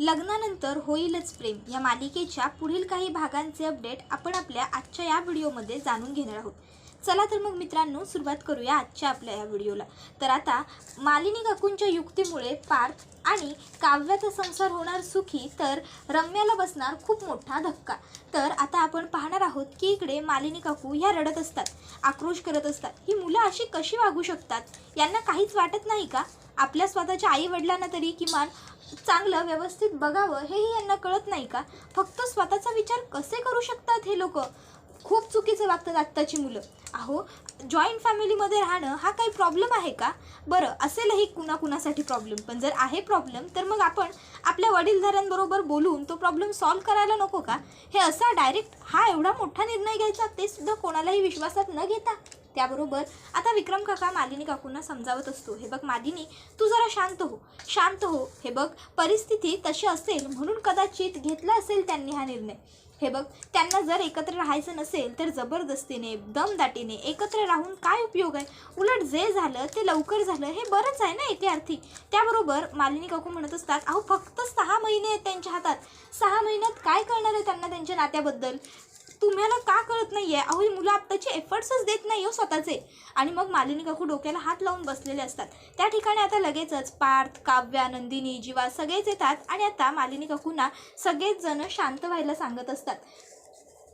लग्नानंतर होईलच प्रेम. या मालिकेच्या पुढील काही भागांचे अपडेट आपण आपल्या आजच्या या व्हिडिओमध्ये जाणून घेणार आहोत. चला तर मग मित्रांनो सुरुवात करूया आजच्या आपल्या या व्हिडिओला. तर आता मालिनी काकूंच्या युक्तीमुळे पार्थ आणि काव्याचा संसार होणार सुखी तर रम्याला बसणार खूप मोठा धक्का. तर आता आपण पाहणार आहोत की इकडे मालिनी काकू ह्या रडत असतात आक्रोश करत असतात. ही मुलं अशी कशी वागू शकतात? यांना काहीच वाटत नाही का? आपल्या स्वतःच्या आई वडिलांना तरी किमान चांगलं व्यवस्थित बघावं हेही यांना कळत नाही का? फक्त स्वतःचा विचार कसे करू शकतात हे लोक? खूप चुकीचं वागतात आत्ताची मुलं. अहो जॉईंट फॅमिलीमध्ये राहणं हा काही प्रॉब्लेम आहे का? बरं असेलही कुणा कुणासाठी प्रॉब्लेम पण जर आहे प्रॉब्लेम तर मग आपण आपल्या वडीलधाऱ्यांबरोबर बोलून तो प्रॉब्लेम सॉल्व करायला नको का? हे असा डायरेक्ट हा एवढा मोठा निर्णय घ्यायचा ते सुद्धा कोणालाही विश्वासात न घेता. त्याबरोबर आता विक्रम काका मालिनी काकूंना समजावत असतो. हे बघ मालिनी तू जरा शांत हो. शांत हो. हे बघ परिस्थिती तशी असेल म्हणून कदाचित घेतला असेल त्यांनी हा निर्णय. हे बघ त्यांना जर एकत्र राहायचं नसेल तर जबरदस्तीने दमदाटीने एकत्र राहून काय उपयोग आहे? उलट जे झालं ते लवकर झालं हे बरंच आहे ना इतिहार्थी? अर्थी त्याबरोबर मालिनी काकू म्हणत असतात अहो फक्त सहा महिने आहेत त्यांच्या हातात. सहा महिन्यात काय करणार आहे त्यांना त्यांच्या नात्याबद्दल? तुम्हाला का कळत नाही आहे अहो ही मुलं आत्ताचे एफर्ट्सच देत नाही हो स्वतःचे. आणि मग मालिनी काकू डोक्याला हात लावून बसलेले असतात. त्या ठिकाणी आता लगेचच पार्थ काव्या नंदिनी जीवा सगळेच येतात आणि आता मालिनी काकूंना सगळेच जण शांत व्हायला सांगत असतात.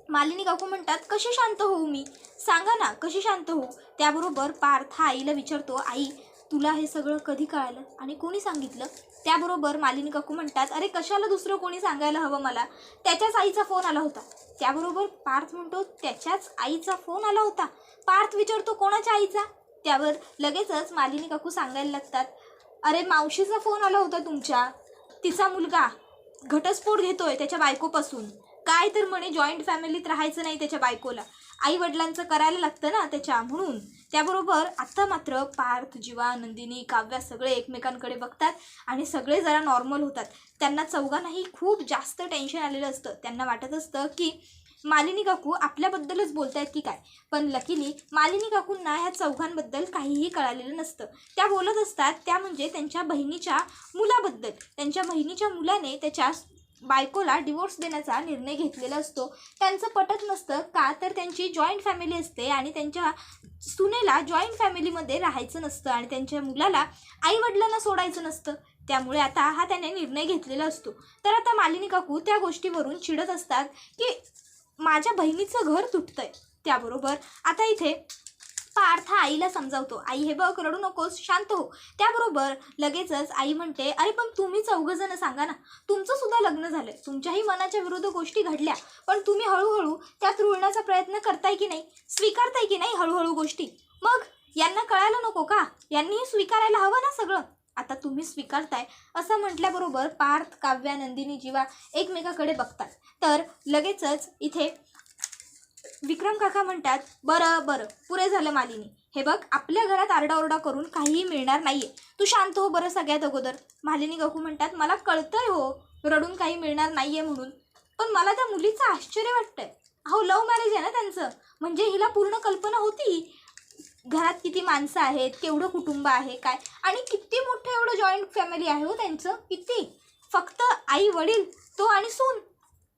मालिनी काकू म्हणतात कशी शांत होऊ मी? सांगा ना कशी शांत होऊ? त्याबरोबर पार्थ हा आईला विचारतो आई तुला हे सगळं कधी कळालं? आणि कोणी सांगितलं? त्याबरोबर मालिनी काकू म्हणतात अरे कशाला दुसरं कोणी सांगायला हवं मला? त्याच्याच आईचा फोन आला होता. त्याबरोबर पार्थ म्हणतो त्याच्याच आईचा फोन आला होता? पार्थ विचारतो कोणाच्या आईचा? त्यावर लगेचच मालिनी काकू सांगायला लागतात अरे मावशीचा फोन आला होता तुमच्या. तिचा मुलगा घटस्फोट घेतोय त्याच्या बायकोपासून. काय तर म्हणे जॉईंट फॅमिलीत राहायचं नाही त्याच्या बायकोला. आई वडिलांचं करायला लागतं ना त्याच्या म्हणून. त्याबरोबर आता मात्र पार्थ जीवा नंदिनी काव्या सगळे एकमेकांकडे बघतात आणि सगळे जरा नॉर्मल होतात. त्यांना चौघांनाही खूप जास्त टेन्शन आलेलं असतं. त्यांना वाटत असतं की मालिनी काकू आपल्याबद्दलच बोलतायत की काय? पण लकीली मालिनी काकूंना ह्या चौघांबद्दल काहीही कळालेलं नसतं. त्या बोलत असतात त्या म्हणजे त्यांच्या बहिणीच्या मुलाबद्दल. त्यांच्या बहिणीच्या मुलाने त्याच्या बायकोला डिवोर्स देण्याचा निर्णय घेतलेला असतो. त्यांचं पटत नसतं का तर त्यांची जॉईंट फॅमिली असते आणि त्यांच्या सुनेला जॉईंट फॅमिलीमध्ये राहायचं नसतं आणि त्यांच्या मुलाला आईवडिलांना सोडायचं नसतं. त्यामुळे आता हा त्याने निर्णय घेतलेला असतो. तर आता मालिनी काकू त्या गोष्टीवरून चिडत असतात की माझ्या बहिणीचं घर तुटतंय. त्याबरोबर आता इथे पार्थ हा आईला समजावतो. आई हे बघ रडू नकोस शांत हो. त्याबरोबर लगेचच आई म्हणते अरे पण तुम्ही चौघजण सांगा ना. तुमचं सुद्धा लग्न झालंय. तुमच्याही मनाच्या विरुद्ध गोष्टी घडल्या. पण तुम्ही हळूहळू त्यात रुळण्याचा प्रयत्न करताय की नाही? स्वीकारताय की नाही हळूहळू गोष्टी? मग यांना कळायला नको का? यांनीही स्वीकारायला हवं ना सगळं. आता तुम्ही स्वीकारताय असं म्हटल्याबरोबर पार्थ काव्या नंदिनी जीवा एकमेकाकडे बघतात. तर लगेचच इथे विक्रम काका म्हणतात बरं बरं पुरे झालं मालिनी. हे बघ आपल्या घरात आरडाओरडा करून काहीही मिळणार नाहीये. तू शांत हो बरं सगळ्यात अगोदर. मालिनी काकू म्हणतात मला कळतंय हो रडून काही मिळणार नाहीये म्हणून. पण मला त्या मुलीचं आश्चर्य वाटतंय. अहो लव्ह मॅरेज आहे ना त्यांचं. म्हणजे हिला पूर्ण कल्पना होती घरात किती माणसं आहेत केवढं कुटुंब आहे काय? आणि किती मोठं एवढं जॉईंट फॅमिली आहे हो त्यांचं? किती? फक्त आई वडील तो आणि सून.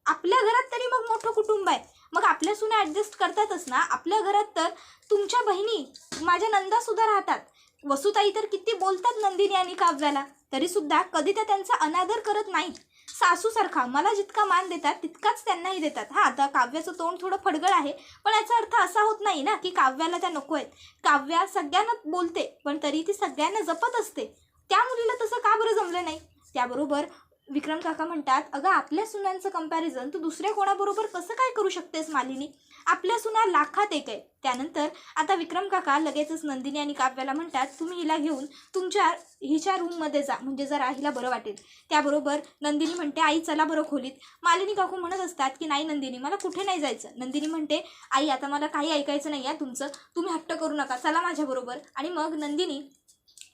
आपल्या घरात तरी मग मोठं कुटुंब आहे. मग आपल्या सुना ॲडजस्ट करतातच ना. आपल्या घरात तर तुमच्या बहिणी माझ्या नंदासुद्धा राहतात. वसुताई तर किती बोलतात नंदिनी आणि काव्याला. तरीसुद्धा कधी त्या त्यांचा अनादर करत नाहीत. सासूसारखा मला जितका मान देतात तितकाच त्यांनाही देतात. हां आता काव्याचं तोंड थोडं फडगळ आहे पण याचा अर्थ असा होत नाही ना की काव्याला त्या नको आहेत काव्या सगळ्यांना बोलते पण तरी ती सगळ्यांना जपत असते. त्या मुलीला तसं का बरं जमलं नाही? त्याबरोबर विक्रम काका म्हणतात अगं आपल्या सुनांचं कंपॅरिझन तू दुसऱ्या कोणाबरोबर कसं काय करू शकतेस मालिनी? आपल्या सुना लाखात एक आहे. त्यानंतर आता विक्रम काका लगेचच नंदिनी आणि काव्याला म्हणतात तुम्ही हिला घेऊन तुमच्या हिच्या रूममध्ये जा म्हणजे जरा हिला बरं वाटेल. त्याबरोबर नंदिनी म्हणते आई चला बरं खोलीत. मालिनी काकू म्हणत असतात की नाही नंदिनी मला कुठे नाही जायचं. नंदिनी म्हणते आई आता मला काही ऐकायचं नाही आहे तुमचं तुम्ही हट्ट करू नका चला माझ्याबरोबर आणि मग नंदिनी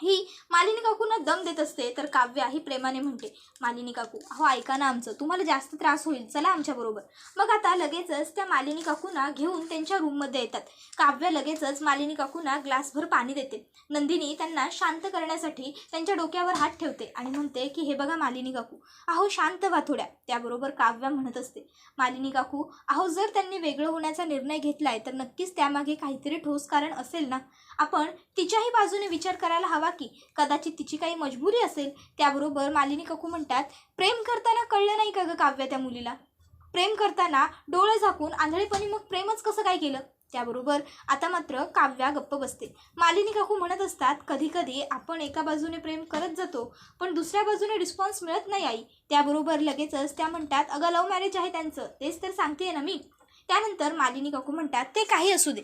ही मालिनी काकूंना दम देत असते तर काव्या ही प्रेमाने म्हणते मालिनी काकू अहो ऐका ना आमचं तुम्हाला जास्त त्रास होईल चला आमच्याबरोबर मग आता लगेचच त्या मालिनी काकूंना घेऊन त्यांच्या रूममध्ये येतात. काव्या लगेचच मालिनी काकूंना ग्लासभर पाणी देते. नंदिनी त्यांना शांत करण्यासाठी त्यांच्या डोक्यावर हात ठेवते आणि म्हणते की हे बघा मालिनी काकू अहो शांत व्हा थोड्या. त्याबरोबर काव्या म्हणत असते मालिनी काकू अहो जर त्यांनी वेगळं होण्याचा निर्णय घेतलाय तर नक्कीच त्यामागे काहीतरी ठोस कारण असेल ना? आपण तिच्याही बाजूने विचार करायला हवा की कदाचित तिची काही मजबुरी असेल. त्याबरोबर मालिनी काकू म्हणतात प्रेम करताना कळलं नाही का गं काव्य त्या मुलीला? प्रेम करताना डोळे झाकून आंधळेपणी मग प्रेमच कसं काय केलं? त्याबरोबर आता मात्र काव्या गप्प बसते. मालिनी काकू म्हणत असतात कधीकधी आपण एका बाजूने प्रेम करत जातो पण दुसऱ्या बाजूने रिस्पॉन्स मिळत नाही आई. त्याबरोबर लगेचच त्या म्हणतात अगं लव्ह मॅरेज आहे त्यांचं तेच तर सांगते ना मी. त्यानंतर मालिनी काकू म्हणतात ते काही असू दे.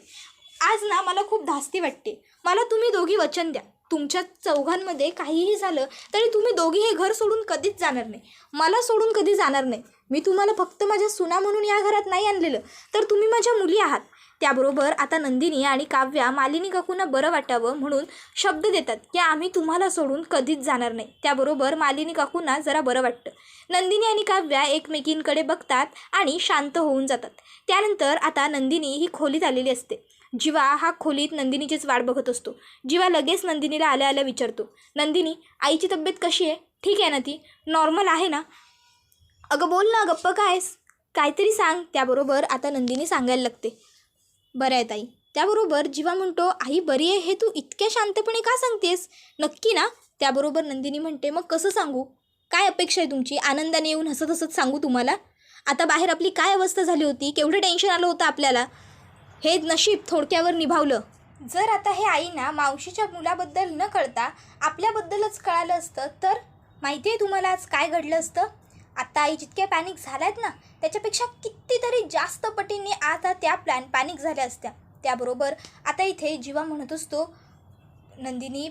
आज ना मला खूप धास्ती वाटते. मला तुम्ही दोघी वचन द्या. तुमच्या चौघांमध्ये काहीही झालं तरी तुम्ही दोघी हे घर सोडून कधीच जाणार नाही. मला सोडून कधी जाणार नाही. मी तुम्हाला फक्त माझ्या सुना म्हणून या घरात नाही आणलेलं. तर तुम्ही माझ्या मुली आहात. त्याबरोबर आता नंदिनी आणि काव्या मालिनी काकूंना बरं वाटावं म्हणून शब्द देतात की आम्ही तुम्हाला सोडून कधीच जाणार नाही. त्याबरोबर मालिनी काकूंना जरा बरं वाटतं. नंदिनी आणि काव्या एकमेकींकडे बघतात आणि शांत होऊन जातात. त्यानंतर आता नंदिनी ही खोलीत आलेली असते. जिवा हा खोलीत नंदिनीचीच वाट बघत असतो. जिवा लगेच नंदिनीला आल्या आल्या विचारतो. नंदिनी आईची तब्येत कशी आहे? ठीक आहे ना ती? नॉर्मल आहे ना? अगं बोल ना गप्प कायस काहीतरी सांग. त्याबरोबर आता नंदिनी सांगायला लागते. बरं आहे ताई. त्याबरोबर जिवा म्हणतो आई बरी आहे? हे तू इतक्या शांतपणे का सांगतेस? नक्की ना? त्याबरोबर नंदिनी म्हणते मग कसं सांगू? काय अपेक्षा आहे तुमची? आनंदाने येऊन हसत हसत सांगू तुम्हाला? आता बाहेर आपली काय अवस्था झाली होती? केवढं टेन्शन आलं होतं आपल्याला? हे नशीब थोडक्यावर निभावलं. जर आता हे आईना मावशीच्या मुलाबद्दल न कळता आपल्याबद्दलच कळालं असतं तर माहिती आहे तुम्हाला आज काय घडलं असतं? आता आई जितक्या पॅनिक झाल्यात ना त्याच्यापेक्षा कितीतरी जास्त पटीने आता त्या प्लॅन पॅनिक झाल्या असत्या. त्याबरोबर आता इथे जीवा म्हणत असतो नंदिनी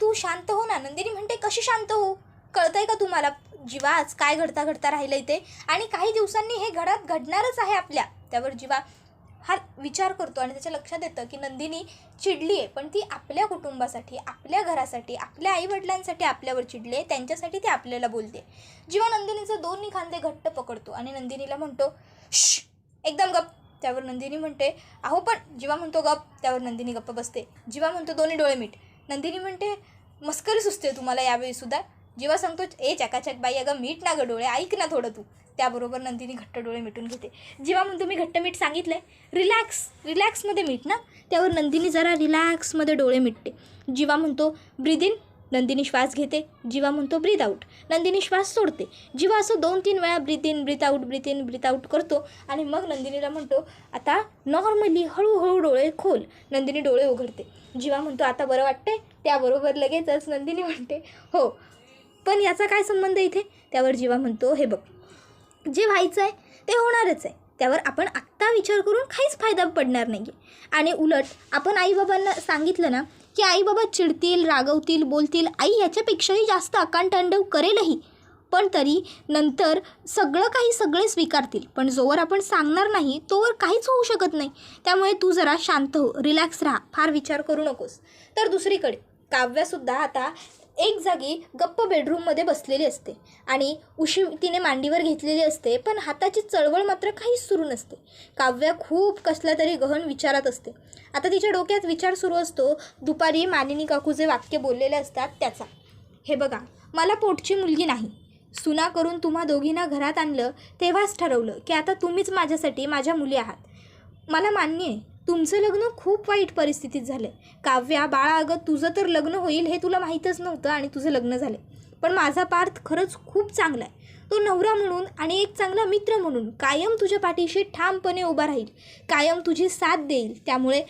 तू शांत हो ना. नंदिनी म्हणते कशी शांत हो कळतंय का तुम्हाला? जीवा आज काय घडता घडता राहिलं इथे? आणि काही दिवसांनी हे घडात घडणारच आहे आपल्या. त्यावर जीवा हा विचार करतो आणि त्याच्या लक्षात येतं की नंदिनी चिडली आहे पण ती आपल्या कुटुंबासाठी आपल्या घरासाठी आपल्या आईवडिलांसाठी आपल्यावर चिडली आहे त्यांच्यासाठी ती आपल्याला बोलते. जेव्हा नंदिनीचं दोन्ही खांदे घट्ट पकडतो आणि नंदिनीला म्हणतो श एकदम गप. त्यावर नंदिनी म्हणते अहो पण जेव्हा म्हणतो गप त्यावर नंदिनी गप्प बसते. जेव्हा म्हणतो दोन्ही डोळे मीठ नंदिनी म्हणते मस्करी सुचते तुम्हाला यावेळी सुद्धा. जीवा सांगतो ए चकाचक बाई अगं मीठ ना गं डोळे ऐक ना थोडं तू. त्याबरोबर नंदिनी घट्ट डोळे मिटून घेते. जेव्हा म्हणतो मी घट्ट मीठ सांगितलं आहे रिलॅक्स रिलॅक्समध्ये मीठ ना त्यावर नंदिनी जरा रिलॅक्समध्ये डोळे मिटते. जीवा म्हणतो ब्रीद इन नंदिनी श्वास घेते. जीवा म्हणतो ब्रीद आऊट नंदिनी श्वास सोडते. जीवा असं दोन तीन वेळा breathe in breathe out breathe in breathe out करतो आणि मग नंदिनीला म्हणतो आता नॉर्मली हळूहळू डोळे खोल. नंदिनी डोळे उघडते. जीवा म्हणतो आता बरं वाटते त्याबरोबर लगेचच नंदिनी म्हणते हो. पण याचा काय संबंध इथे? त्यावर जीवा म्हणतो हे बघ. जे व्हायचं आहे ते होणारच आहे. त्यावर आपण आत्ता विचार करून काहीच फायदा पडणार नाही आहे आणि उलट आपण आईबाबांना सांगितलं ना की आईबाबा चिडतील रागवतील बोलतील आई ह्याच्यापेक्षाही जास्त आकांतांडव करेलही. पण तरी नंतर सगळं काही सगळे स्वीकारतील. पण जोवर आपण सांगणार नाही तोवर काहीच होऊ शकत नाही. त्यामुळे तू जरा शांत हो रिलॅक्स राहा फार विचार करू नकोस. तर दुसरीकडे काव्यासुद्धा आता एक जागी गप्प बेडरूममध्ये बसलेली असते. आणि उशी तिने मांडीवर घेतलेली असते पण हाताची चळवळ मात्र काहीच सुरू नसते. काव्या खूप कसला तरी गहन विचारात असते. आता तिच्या डोक्यात विचार सुरू असतो दुपारी मानिनी काकू जे वाक्य बोललेले असतात त्याचा. हे बघा मला पोटची मुलगी नाही. सुना करून तुम्हा दोघींना घरात आणलं तेव्हाच ठरवलं की आता तुम्हीच माझ्यासाठी माझ्या मुली आहात. मला मान्य आहे तुमचं लग्न खूप वाईट परिस्थितीत झालं आहे काव्या बाळा अगं तुझं तर लग्न होईल हे तुला माहीतच नव्हतं आणि तुझं लग्न झालं पण माझा पार्थ खरंच खूप चांगला आहे. तो नवरा म्हणून आणि एक चांगला मित्र म्हणून कायम तुझ्या पाठीशी ठामपणे उभा राहील. कायम तुझी साथ देईल. त्यामुळे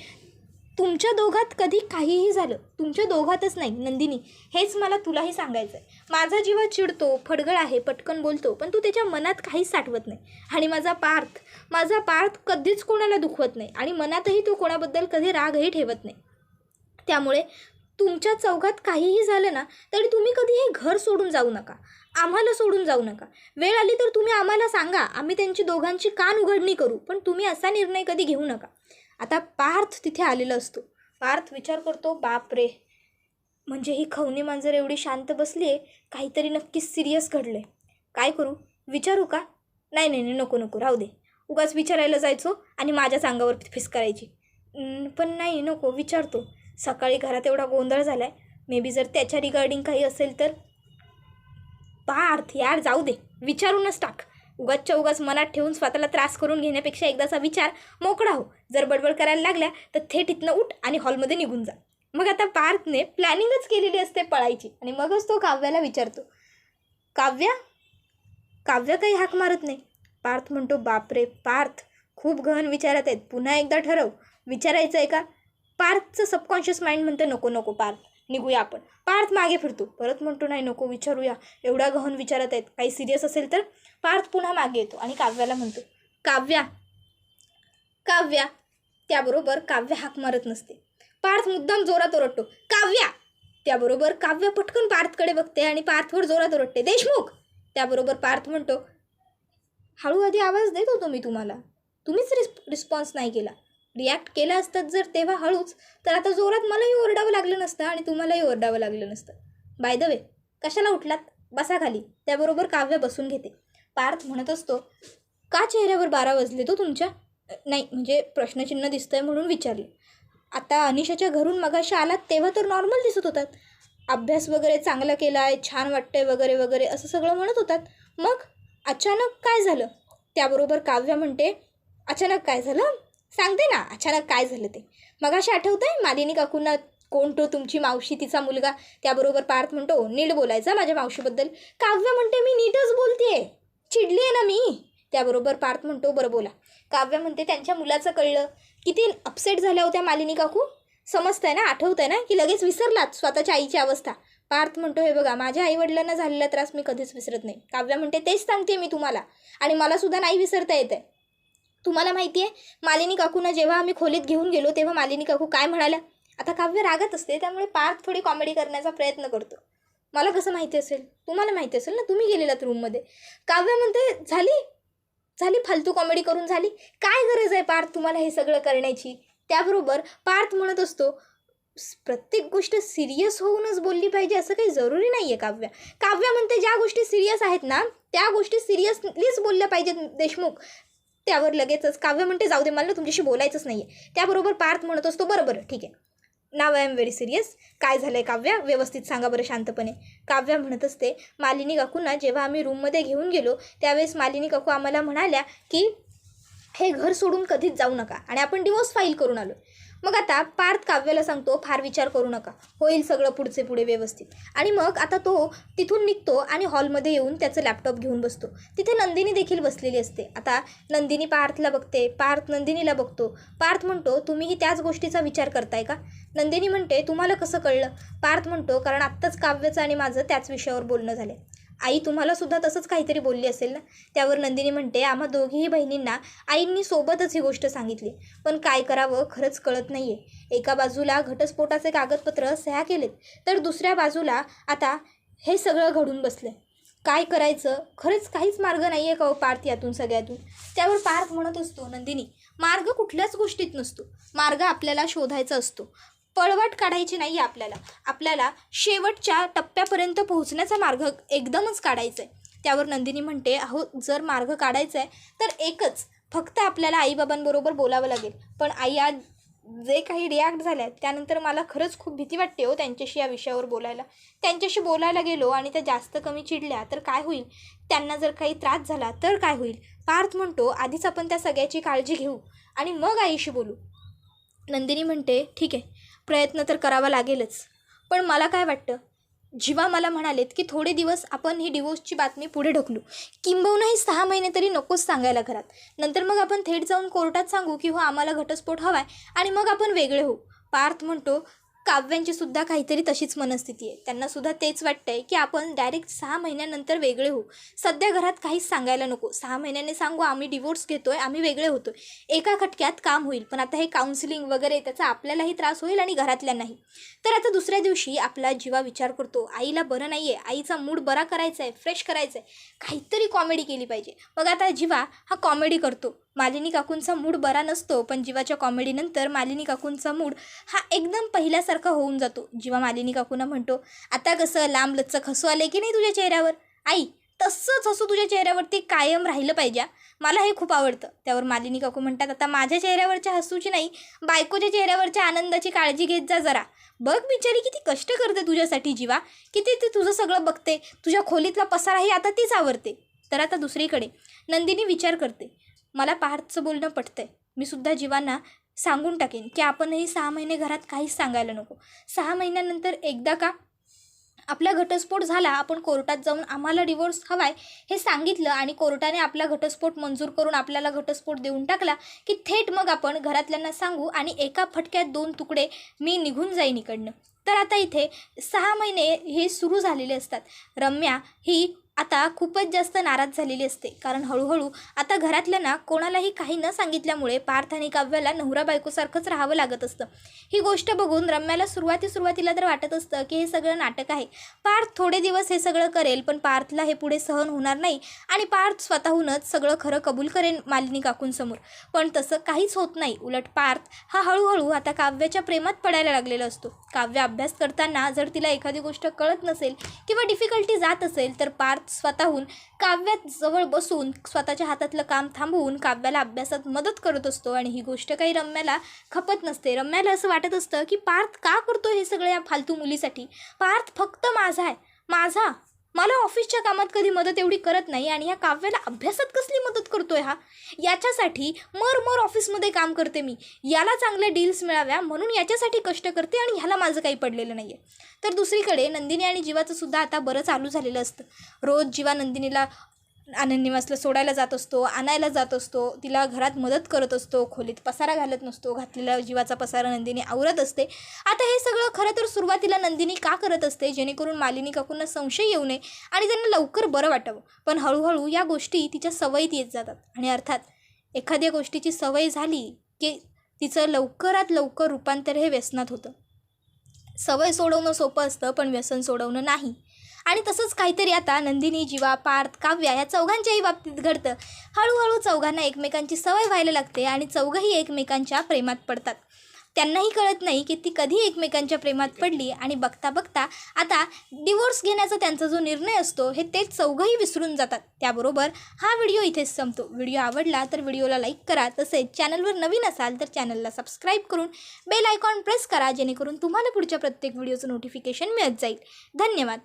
तुमच्या दोघात कधी काहीही झालं तुमच्या दोघातच नाही नंदिनी हेच मला तुलाही सांगायचं आहे माझा जीवा चिडतो फडगळ आहे पटकन बोलतो पण तू त्याच्या मनात काहीच साठवत नाही. आणि माझा पार्थ माझा पार्थ कधीच कोणाला दुखवत नाही आणि मनातही तो कोणाबद्दल कधी रागही ठेवत नाही. त्यामुळे तुमच्या चौघात काहीही झालं ना तरी तुम्ही कधी हे घर सोडून जाऊ नका. आम्हाला सोडून जाऊ नका. वेळ आली तर तुम्ही आम्हाला सांगा आम्ही त्यांची दोघांची कान उघडणी करू पण तुम्ही असा निर्णय कधी घेऊ नका. आता पार्थ तिथे आलेला असतो. पार्थ विचार करतो बाप रे म्हणजे ही खवणी मांजर एवढी शांत बसली आहे काहीतरी नक्कीच सिरियस घडलं आहे काय करू? विचारू का? नाही नाही नाही नको नको राहू दे. उगाच विचारायला जायचो आणि माझ्याच अंगावर फिस करायची. पण नाही नको विचारतो. सकाळी घरात एवढा गोंधळ झाला आहे मे बी जर त्याच्या रिगार्डिंग काही असेल तर. पार्थ यार जाऊ दे. विचारूनच टाक. उगाचच्या उगाच मनात ठेवून स्वतःला त्रास करून घेण्यापेक्षा एकदाचा विचार मोकळा हो. जर बडबड करायला लागल्या तर थेट इथनं उठ आणि हॉलमध्ये निघून जा. मग आता पार्थने प्लॅनिंगच केलेली असते पळायची आणि मगच तो काव्याला विचारतो काव्या काव्य काही हाक मारत नाही. पार्थ म्हणतो बापरे पार्थ खूप गहन विचारात आहेत. पुन्हा एकदा ठरव. विचारायचं आहे का? पार्थचं सबकॉन्शियस माइंड म्हणतं नको नको पार्थ. निघूया आपण. पार्थ मागे फिरतो. परत म्हणतो नाही नको विचारूया. एवढा गहन विचारत आहेत. काही सिरियस असेल तर पार्थ पुन्हा मागे येतो. आणि काव्याला म्हणतो काव्या काव्या. त्याबरोबर काव्य हाक मारत नसते. पार्थ मुद्दाम जोरात ओरडतो काव्या. त्याबरोबर काव्य पटकन पार्थकडे बघते आणि पार्थवर जोरात ओरडते देशमुख. त्याबरोबर पार्थ म्हणतो हळू आधी आवाज देत होतो मी तुम्हाला. तुम्हीच रिस्प रिस्पॉन्स नाही केला. रिॲक्ट केलं असतात जर तेव्हा हळूच तर आता जोरात मलाही ओरडावं लागलं नसतं आणि तुम्हालाही ओरडावं लागलं नसतं. बाय द वे कशाला उठलात? बसा खाली. त्याबरोबर काव्य बसून घेते. पार्थ म्हणत असतो का चेहऱ्यावर बारा वाजले तो तुमच्या? नाही म्हणजे प्रश्नचिन्ह दिसतंय म्हणून विचारले. आता अनिशाच्या घरून मगाशी आलात तेव्हा तर नॉर्मल दिसत होतात. अभ्यास वगैरे चांगला केला आहे छान वाटतंय वगैरे वगैरे असं सगळं म्हणत होतात. मग अचानक काय झालं? त्याबरोबर काव्य म्हणते अचानक काय झालं? सांगते ना अचानक काय झालं ते. मगाशी आठवतंय मालिनी काकूंना कोण तो तुमची मावशी तिचा मुलगा त्याबरोबर पार्थ म्हणतो नीट बोलायचा माझ्या मावशीबद्दल. काव्य म्हणते मी नीटच बोलतेय. चिडली आहे ना मी. त्याबरोबर पार्थ म्हणतो बरं बोला. काव्य म्हणते त्यांच्या मुलाचं कळलं किती अपसेट झाल्या होत्या मालिनी काकू. समजतंय ना आठवतंय ना की लगेच विसरलात स्वतःच्या आईची अवस्था. पार्थ म्हणतो हे बघा माझ्या आईवडिलांना झालेला त्रास मी कधीच विसरत नाही. काव्य म्हणते तेच सांगते मी तुम्हाला आणि मला सुद्धा नाही विसरता येत आहे तुम्हाला माहिती आहे मालिनी काकूंना जेव्हा आम्ही खोलीत घेऊन गेलो तेव्हा मालिनी काकू काय म्हणाल्या आता काव्य रागत असते त्यामुळे पार्थ थोडी कॉमेडी करण्याचा प्रयत्न करतो. मला कसं माहिती असेल? तुम्हाला माहिती असेल ना तुम्ही गेलेलात रूममध्ये काव्य म्हणते झाली झाली फालतू कॉमेडी करून झाली. काय गरज आहे पार्थ तुम्हाला हे सगळं करण्याची? त्याबरोबर पार्थ म्हणत असतो प्रत्येक गोष्ट सिरियस होऊनच बोलली पाहिजे असं काही जरुरी नाही आहे काव्या. काव्या म्हणते ज्या गोष्टी सिरियस आहेत ना त्या गोष्टी सिरियसलीच बोलल्या पाहिजेत देशमुख. त्यावर लगेचच काव्य म्हणते जाऊ दे मला तुमच्याशी बोलायचंच नाही आहे त्याबरोबर पार्थ म्हणत असतो बरं बरं ठीक आहे. नाव आय एम व्हेरी सिरियस काय झालं आहे काव्या? व्यवस्थित सांगा बरं शांतपणे. काव्या म्हणत असते मालिनी काकूंना जेव्हा आम्ही रूममध्ये घेऊन गेलो त्यावेळेस मालिनी काकू आम्हाला म्हणाल्या की हे घर सोडून कधीच जाऊ नका आणि आपण डिवोर्स फाईल करून आलो. मग आता पार्थ काव्याला सांगतो फार विचार करू नका. होईल सगळं पुढचे पुढे व्यवस्थित. आणि मग आता तो तिथून निघतो आणि हॉलमध्ये येऊन त्याचं लॅपटॉप घेऊन बसतो. तिथे नंदिनी देखील बसलेली असते. आता नंदिनी पार्थला बघते पार्थ नंदिनीला बघतो. पार्थ म्हणतो तुम्हीही त्याच गोष्टीचा विचार करताय का? नंदिनी म्हणते तुम्हाला कसं कळलं? पार्थ म्हणतो कारण आत्ताच काव्याचं आणि माझं त्याच विषयावर बोलणं झालं आई तुम्हाला सुद्धा तसंच काहीतरी बोलली असेल ना? त्यावर नंदिनी म्हणते आम्हा दोघीही बहिणींना आईंनी सोबतच ही गोष्ट सांगितली. पण काय करावं खरंच कळत नाही आहे एका बाजूला घटस्फोटाचे कागदपत्र सह्या केलेत तर दुसऱ्या बाजूला आता हे सगळं घडून बसलं काय करायचं? खरंच काहीच मार्ग नाही आहे का हो पार्थ यातून सगळ्यातून? त्यावर पार्थ म्हणत असतो नंदिनी मार्ग कुठल्याच गोष्टीत नसतो. मार्ग आपल्याला शोधायचा असतो. पळवाट काढायची नाही आहे आपल्याला. आपल्याला शेवटच्या टप्प्यापर्यंत पोहोचण्याचा मार्ग एकदमच काढायचा आहे. त्यावर नंदिनी म्हणते अहो जर मार्ग काढायचा आहे तर एकच फक्त आपल्याला आईबाबांबरोबर बोलावं लागेल. पण आई आज जे काही रिॲक्ट झाल्या त्यानंतर मला खरंच खूप भीती वाटते हो त्यांच्याशी या विषयावर बोलायला. त्यांच्याशी बोलायला गेलो आणि त्या जास्त कमी चिडल्या तर काय होईल? त्यांना जर काही त्रास झाला तर काय होईल? पार्थ म्हणतो आधीच आपण त्या सगळ्याची काळजी घेऊ आणि मग आईशी बोलू. नंदिनी म्हणते ठीक आहे प्रयत्न तर करावा लागेलच. पण मला काय वाटतं? जीवा मला म्हणालेत की थोडे दिवस आपण ही डिवोर्सची बातमी पुढे ढकलू. किंबहुनाही सहा महिने तरी नकोच सांगायला घरात. नंतर मग आपण थेट जाऊन कोर्टात सांगू की हो आम्हाला घटस्फोट हवा आहे आणि मग आपण वेगळे होऊ. पार्थ म्हणतो काव्यांची सुद्धा काहीतरी तशीच मनस्थिती आहे. त्यांना सुद्धा तेच वाटतंय की आपण डायरेक्ट सहा महिन्यानंतर वेगळे होऊ. सध्या घरात काहीच सांगायला नको. सहा महिन्याने सांगू आम्ही डिवोर्स घेतोय आम्ही वेगळे होतोय. एका खटक्यात काम होईल पण आता हे काउन्सिलिंग वगैरे त्याचा आपल्यालाही त्रास होईल आणि घरातल्यांनाही. तर आता दुसऱ्या दिवशी आपला जीवा विचार करतो. आईला बरं नाही आहे आईचा मूड बरा करायचा आहे फ्रेश करायचा आहे काहीतरी कॉमेडी केली पाहिजे. मग आता जीवा हा कॉमेडी करतो. मालिनी काकूंचा मूड बरा नसतो पण जीवाच्या कॉमेडीनंतर मालिनी काकूंचा मूड हा एकदम पहिल्यासारखा बायकोसारखा होऊन जातो. जेव्हा मालिनी काकूना म्हणतो आता कसं लांब लचक हसू आले की नाही तुझ्या चेहऱ्यावर? आई तसंच हसू तुझ्या चेहऱ्यावरती कायम राहिलं पाहिजे. मला हे खूप आवडतं. त्यावर मालिनी काकू म्हणतात आता माझ्या चेहऱ्यावरच्या हसूची नाही बायकोच्या चेहऱ्यावरच्या आनंदाची काळजी घेत जा जरा. बघ बिचारी किती कष्ट करते तुझ्यासाठी जीवा. किती ती तुझं सगळं बघते. तुझ्या खोलीतला पसाराही आता तीच आवडते तर आता दुसरीकडे नंदिनी विचार करते. मला पार्थचं बोलणं पटतंय. मी सुद्धा जीवांना सांगून टाकेन की आपणही सहा महिने घरात काहीच सांगायला नको. सहा महिन्यानंतर एकदा का आपला घटस्फोट झाला आपण कोर्टात जाऊन आम्हाला डिवोर्स हवाय हे सांगितलं आणि कोर्टाने आपला घटस्फोट मंजूर करून आपल्याला घटस्फोट देऊन टाकला की थेट मग आपण घरातल्यांना सांगू आणि एका फटक्यात दोन तुकडे मी निघून जाईन इकडनं. तर आता इथे सहा महिने हे सुरू झालेले असतात. रम्या ही आता खूपच जास्त नाराज झालेली असते. कारण हळूहळू आता घरातल्यांना कोणालाही काही न सांगितल्यामुळे पार्थ आणि काव्याला नवरा बायकोसारखंच राहावं लागत असतं. ही गोष्ट बघून रम्याला सुरुवाती सुरुवातीला तर वाटत असतं की हे सगळं नाटक आहे. पार्थ थोडे दिवस हे सगळं करेल पण पार्थला हे पुढे सहन होणार नाही आणि पार्थ स्वतःहूनच सगळं खरं कबूल करेन मालिनी काकूंसमोर. पण तसं काहीच होत नाही. उलट पार्थ हा हळूहळू आता काव्याच्या प्रेमात पडायला लागलेला असतो. काव्य अभ्यास करताना जर तिला एखादी गोष्ट कळत नसेल किंवा डिफिकल्टी जात असेल तर पार्थ स्वतःहून काव्यात जवळ बसून स्वतःच्या हातातलं काम थांबवून काव्याला अभ्यासात मदत करत असतो. आणि ही गोष्ट काही रम्याला खपत नसते. रम्याला असं वाटत असतं की पार्थ का करतो हे सगळं या फालतू मुलीसाठी? पार्थ फक्त माझा आहे. माझा मला ऑफिसच्या कामात कधी मदत एवढी करत नाही आणि ह्या काव्याला अभ्यासात कसली मदत करतोय हा? याच्यासाठी मर मर ऑफिसमध्ये काम करते मी. याला चांगल्या डील्स मिळाव्या म्हणून याच्यासाठी कष्ट करते आणि ह्याला माझं काही पडलेलं नाही आहे तर दुसरीकडे नंदिनी आणि जीवाचं सुद्धा आता बरं चालू झालेलं असतं. रोज जीवा नंदिनीला आनंद निवासला सोडायला जात असतो आणायला जात असतो तिला घरात मदत करत असतो खोलीत पसारा घालत नसतो घातलेला जीवाचा पसारा नंदिनी आवरत असते. आता हे सगळं खरं तर सुरुवातीला नंदिनी का करत असते? जेणेकरून मालिनी काकूंना संशय येऊ नये आणि त्यांना लवकर बरं वाटावं. पण हळूहळू या गोष्टी तिच्या सवयीत येत जातात आणि अर्थात एखाद्या गोष्टीची सवय झाली की तिचं लवकरात लवकर रूपांतर हे व्यसनात होतं. सवय सोडवणं सोपं असतं पण व्यसन सोडवणं नाही. आणि तसंच काहीतरी आता नंदिनी जीवा पार्थ काव्या या चौघांच्याही बाबतीत घडतं. हळूहळू चौघांना एकमेकांची सवय व्हायला लागते आणि चौघंही एकमेकांच्या प्रेमात पडतात. त्यांनाही कळत नाही की ती कधी एकमेकांच्या प्रेमात पडली आणि बघता बघता आता डिवोर्स घेण्याचा त्यांचा जो निर्णय असतो हे ते चौघंही विसरून जातात. त्याबरोबर हा व्हिडिओ इथेच संपतो. व्हिडिओ आवडला तर व्हिडिओला लाईक करा तसेच चॅनलवर नवीन असाल तर चॅनलला सबस्क्राईब करून बेल आयकॉन प्रेस करा जेणेकरून तुम्हाला पुढच्या प्रत्येक व्हिडिओचं नोटिफिकेशन मिळत जाईल. धन्यवाद!